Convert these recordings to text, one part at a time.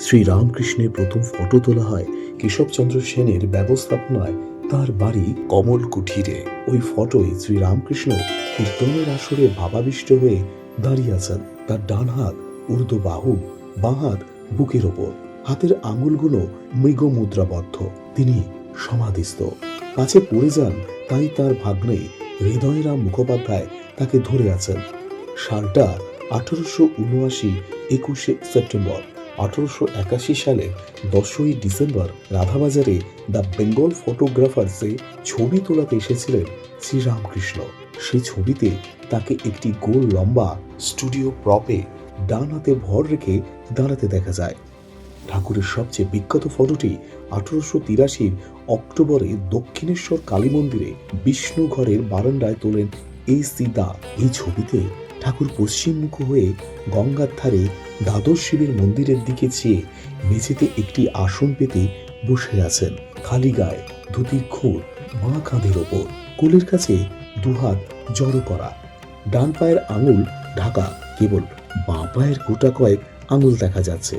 শ্রীরামকৃষ্ণের প্রথম ফটো তোলা হয় কেশবচন্দ্র সেনের ব্যবস্থাপনায় তার বাড়ি কমল কুঠিরে ওই ফটোয় শ্রীরামকৃষ্ণ কীর্তনের আসরে ভাবাবিষ্ট হয়ে দাঁড়িয়ে আছেন। তার ডান হাত ঊর্ধ্ব বাহু, বাঁ হাত বুকের ওপর। হাতের আঙুলগুলো মৃগ মুদ্রাবদ্ধ তিনি সমাধিস্থ। পাছে পড়ে যান, তাই তার ভাগ্নে হৃদয়রাম মুখোপাধ্যায় তাকে ধরে আছেন। সালটা আঠারোশো উনআশি একুশে সেপ্টেম্বর। আঠারোশো একাশি সালে দশই ডিসেম্বর রাধাবাজারে দ্য বেঙ্গল ফটোগ্রাফার্সে ছবি তোলাতে এসেছিলেন শ্রীরামকৃষ্ণ। সেই ছবিতে তাকে একটি গোল লম্বা স্টুডিও প্রপে ডান হাতে ভর রেখে দাঁড়াতে দেখা যায়। ঠাকুরের সবচেয়ে বিখ্যাত ফটোটি আঠারোশো তিরাশির অক্টোবরে দক্ষিণেশ্বর কালী মন্দিরে বিষ্ণু ঘরের বারান্দায় তোলেন এই সীতা। এই ছবিতে ঠাকুর পশ্চিমমুখ হয়ে গঙ্গার ধারে দ্বাদশ শিবের মন্দিরের দিকে চেয়ে মেঝেতে একটি আসন পেতে বসে আছেন। খালি গায়ে ধুতির খোল মা কাঁধের ওপর। কোলের কাছে দুহাত জড়ো করা। ডান পায়ের আঙুল ঢাকা, কেবল বাঁ পায়ের গোটা কয়েক আঙুল দেখা যাচ্ছে।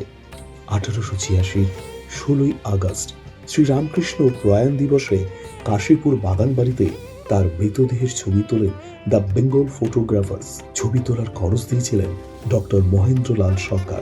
আঠারোশো ছিয়াশির ষোলোই আগস্ট। শ্রীরামকৃষ্ণ প্রয়াণ দিবসে কাশীপুর বাগানবাড়িতে তার মৃতদেহের ছবি তোলেন দ্য বেঙ্গল ফটোগ্রাফার্স ছবি তোলার খরচ দিয়েছিলেন ডক্টর মহেন্দ্রলাল সরকার।